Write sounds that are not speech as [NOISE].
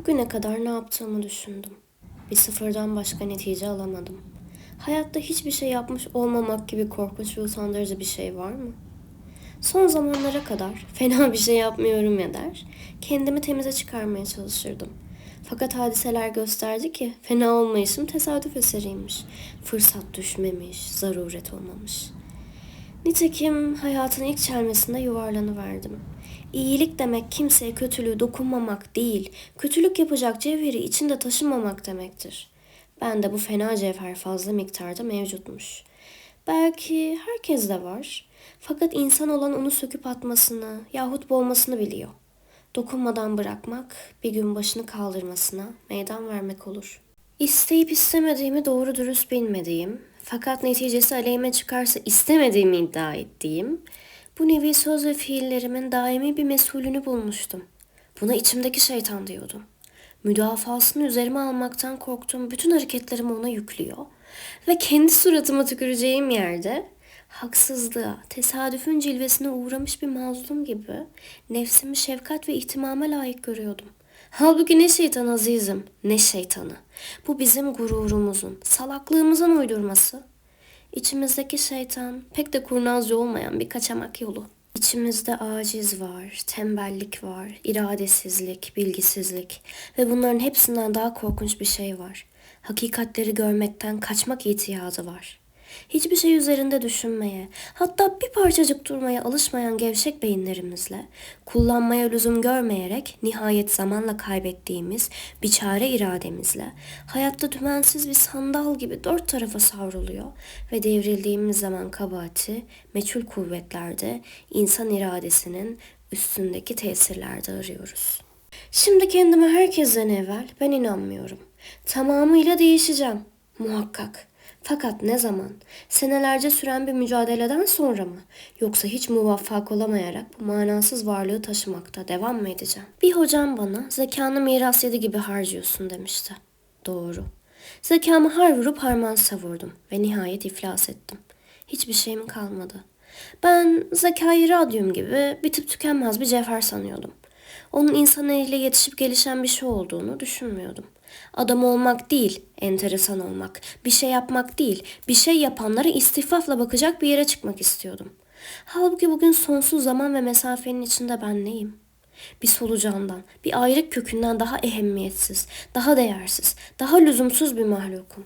Bugüne kadar ne yaptığımı düşündüm. Bir sıfırdan başka netice alamadım. Hayatta hiçbir şey yapmış olmamak gibi korkunç ve utandırıcı bir şey var mı? Son zamanlara kadar [LAUGHS] fena bir şey yapmıyorum ya der, kendimi temize çıkarmaya çalışırdım. Fakat hadiseler gösterdi ki fena olmayışım tesadüf eseriymiş. Fırsat düşmemiş, zaruret olmamış. Nitekim hayatın ilk çelmesinde yuvarlanıverdim. İyilik demek kimseye kötülüğü dokunmamak değil, kötülük yapacak cevheri içinde taşımamak demektir. Ben de bu fena cevher fazla miktarda mevcutmuş. Belki herkes de var. Fakat insan olan onu söküp atmasını yahut boğmasını biliyor. Dokunmadan bırakmak, bir gün başını kaldırmasına meydan vermek olur. İsteyip istemediğimi doğru dürüst bilmediğim, fakat neticesi aleyhime çıkarsa istemediğimi iddia ettiğim, bu nevi söz ve fiillerimin daimi bir mesulünü bulmuştum. Buna içimdeki şeytan diyordum. Müdafasını üzerime almaktan korktuğum bütün hareketlerimi ona yüklüyor ve kendi suratıma tüküreceğim yerde haksızlığa, tesadüfün cilvesine uğramış bir mazlum gibi nefsimi şefkat ve ihtimama layık görüyordum. Halbuki ne şeytan azizim, ne şeytanı. Bu bizim gururumuzun, salaklığımızın uydurması. İçimizdeki şeytan pek de kurnazca olmayan bir kaçamak yolu. İçimizde aciz var, tembellik var, iradesizlik, bilgisizlik ve bunların hepsinden daha korkunç bir şey var. Hakikatleri görmekten kaçmak itiyadı var. Hiçbir şey üzerinde düşünmeye, hatta bir parçacık durmaya alışmayan gevşek beyinlerimizle, kullanmaya lüzum görmeyerek nihayet zamanla kaybettiğimiz bir çare irademizle, hayatta dümensiz bir sandal gibi dört tarafa savruluyor ve devrildiğimiz zaman kabahati, meçhul kuvvetlerde, insan iradesinin üstündeki tesirlerde arıyoruz. Şimdi kendime herkesten evvel ben inanmıyorum. Tamamıyla değişeceğim. Muhakkak. Fakat ne zaman? Senelerce süren bir mücadeleden sonra mı? Yoksa hiç muvaffak olamayarak bu manasız varlığı taşımakta devam mı edeceğim? Bir hocam bana zekanı miras yedi gibi harcıyorsun demişti. Doğru. Zekamı har vurup harman savurdum ve nihayet iflas ettim. Hiçbir şeyim kalmadı. Ben zekayı radyum gibi bitip tükenmez bir cevher sanıyordum. Onun insan eliyle yetişip gelişen bir şey olduğunu düşünmüyordum. Adam olmak değil, enteresan olmak. Bir şey yapmak değil, bir şey yapanlara istifafla bakacak bir yere çıkmak istiyordum. Halbuki bugün sonsuz zaman ve mesafenin içinde ben neyim? Bir solucandan, bir ayrık kökünden daha ehemmiyetsiz, daha değersiz, daha lüzumsuz bir mahlukum.